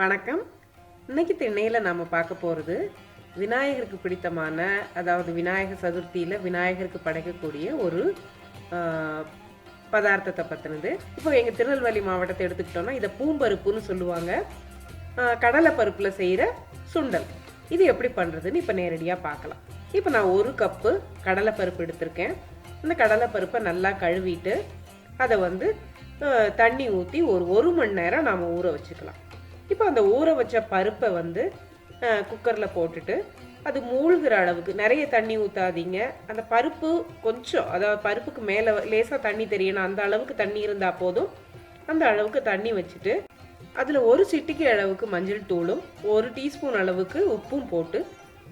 வணக்கம். இன்னைக்கு திண்ணையில் நாம் பார்க்க போகிறது விநாயகருக்கு பிடித்தமான அதாவது விநாயகர் சதுர்த்தியில் விநாயகருக்கு படைக்கக்கூடிய ஒரு பதார்த்தத்தை பற்றினது இப்போ எங்கள் திருநெல்வேலி மாவட்டத்தை எடுத்துக்கிட்டோம்னா இதை பூம்பருப்புன்னு சொல்லுவாங்க. கடலை பருப்பில் செய்கிற சுண்டல். இது எப்படி பண்ணுறதுன்னு இப்போ நேரடியாக பார்க்கலாம். இப்போ நான் ஒரு கப்பு கடலை பருப்பு எடுத்திருக்கேன். இந்த கடலை பருப்பை நல்லா கழுவிட்டு அதை வந்து தண்ணி ஊற்றி ஒரு ஒரு மணி நேரம் நாம் ஊற வச்சுக்கலாம். இப்போ அந்த ஊற வச்ச பருப்பை வந்து குக்கரில் போட்டுட்டு அது மூழ்கிற அளவுக்கு நிறைய தண்ணி ஊற்றாதீங்க அந்த பருப்பு கொஞ்சம் அதாவது பருப்புக்கு மேலே லேசாக தண்ணி தெரியணும். அந்த அளவுக்கு தண்ணி இருந்தால் போதும். அந்த அளவுக்கு தண்ணி வச்சுட்டு அதில் ஒரு சிட்டிக்கு அளவுக்கு மஞ்சள் தூளும் ஒரு டீஸ்பூன் அளவுக்கு உப்பும் போட்டு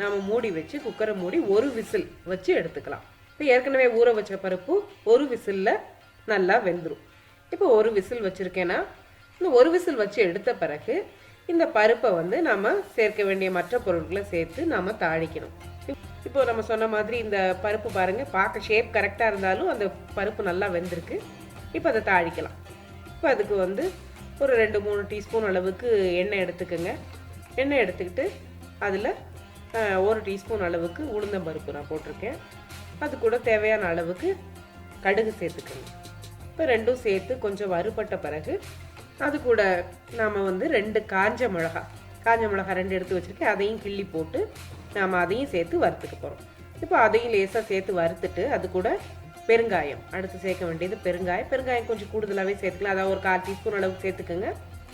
நாம் மூடி வச்சு குக்கரை மூடி ஒரு விசில் வச்சு எடுத்துக்கலாம். இப்போ ஏற்கனவே ஊற வச்ச பருப்பு ஒரு விசிலில் நல்லா வெந்துடும் இப்போ ஒரு விசில் வச்சுருக்கேன்னா இந்த ஒரு விசில் வச்சு எடுத்த பிறகு இந்த பருப்பை வந்து நம்ம சேர்க்க வேண்டிய மற்ற பொருட்களை சேர்த்து நம்ம தாளிக்கணும். இப்போ நம்ம சொன்ன மாதிரி இந்த பருப்பு பாருங்கள் பார்க்க ஷேப் கரெக்டாக இருந்தாலும் அந்த பருப்பு நல்லா வெந்திருக்கு. இப்போ அதை தாளிக்கலாம். இப்போ அதுக்கு வந்து ஒரு ரெண்டு மூணு டீஸ்பூன் அளவுக்கு எண்ணெய் எடுத்துக்கோங்க. எண்ணெய் எடுத்துக்கிட்டு அதில் ஒரு டீஸ்பூன் அளவுக்கு உளுந்தம்பருப்பு நான் போட்டிருக்கேன். அது கூட தேவையான அளவுக்கு கடுகு சேர்த்துக்கணும் இப்போ ரெண்டும் சேர்த்து கொஞ்சம் வறுபட்ட பிறகு அது கூட நாம் வந்து ரெண்டு காஞ்ச மிளகா காஞ்ச மிளகா ரெண்டு எடுத்து வச்சுருக்கேன். அதையும் கிள்ளி போட்டு நாம் அதையும் சேர்த்து வறுத்துக்க போகிறோம் இப்போ அதையும் லேசாக சேர்த்து வறுத்துட்டு அது கூட பெருங்காயம் அடுத்து சேர்க்க வேண்டியது பெருங்காயம். பெருங்காயம் கொஞ்சம் கூடுதலாகவே சேர்த்துக்கலாம். அதாவது ஒரு கால் டீஸ்பூன் அளவுக்கு சேர்த்துக்கோங்க.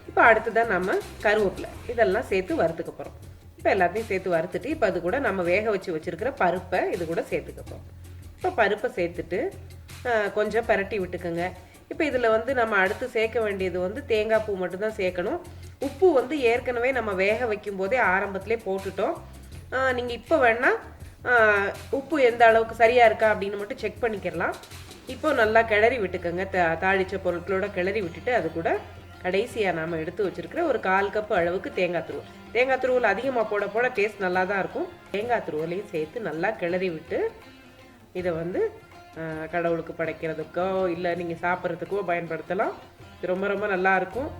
இப்போ அடுத்ததான் நம்ம கருவேப்பிலை இதெல்லாம் சேர்த்து வறுத்துக்க போகிறோம் இப்போ எல்லாத்தையும் சேர்த்து வறுத்துட்டு இப்போ அது கூட நம்ம வேக வச்சு வச்சுருக்கிற பருப்பை இது கூட சேர்த்துக்க போகிறோம் இப்போ பருப்பை சேர்த்துட்டு கொஞ்சம் பரட்டி விட்டுக்கோங்க. இப்போ இதில் வந்து நம்ம அடுத்து சேர்க்க வேண்டியது வந்து தேங்காய் பூ மட்டும்தான் சேர்க்கணும். உப்பு வந்து ஏற்கனவே நம்ம வேக வைக்கும் போதே ஆரம்பத்திலே போட்டுட்டோம். நீங்கள் இப்போ வேணால் உப்பு எந்த அளவுக்கு சரியாக இருக்கா அப்படின்னு மட்டும் செக் பண்ணிக்கிறலாம் இப்போ நல்லா கிளறி விட்டுக்கோங்க. த தாளித்த பொருட்களோட கிளறி விட்டுட்டு அது கூட கடைசியாக நாம் எடுத்து வச்சிருக்கிற ஒரு கால் கப்பு அளவுக்கு தேங்காய் துருவல். தேங்காய் துருவல் அதிகமாக போட போட டேஸ்ட் நல்லா தான் இருக்கும். தேங்காய் துருவலையும் சேர்த்து நல்லா கிளறி விட்டு இதை வந்து கடவுளுக்கு படைக்கிறதுக்கோ இல்லை நீங்கள் சாப்பிட்றதுக்கோ பயன்படுத்தலாம். இது ரொம்ப ரொம்ப நல்லா இருக்கும்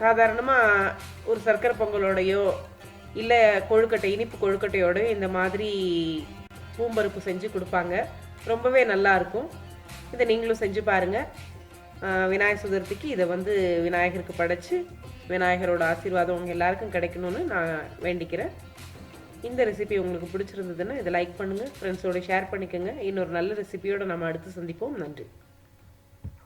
சாதாரணமாக ஒரு சர்க்கரை பொங்கலோடையோ இல்லை கொழுக்கட்டை இனிப்பு கொழுக்கட்டையோடையோ இந்த மாதிரி பூம்பருப்பு செஞ்சு கொடுப்பாங்க. ரொம்பவே நல்லாயிருக்கும். இதை நீங்களும் செஞ்சு பாருங்கள் விநாயகர் சதுர்த்திக்கு இதை வந்து விநாயகருக்கு படைச்சி விநாயகரோட ஆசீர்வாதம் உங்கள் எல்லாருக்கும் கிடைக்கணும்னு நான் வேண்டிக்கிறேன். இந்த ரெசிபி உங்களுக்கு பிடிச்சிருந்ததுன்னா இதை லைக் பண்ணுங்கள் ஃப்ரெண்ட்ஸோட ஷேர் பண்ணிக்கோங்க. இன்னொரு நல்ல ரெசிபியோடு நம்ம அடுத்து சந்திப்போம். நன்றி.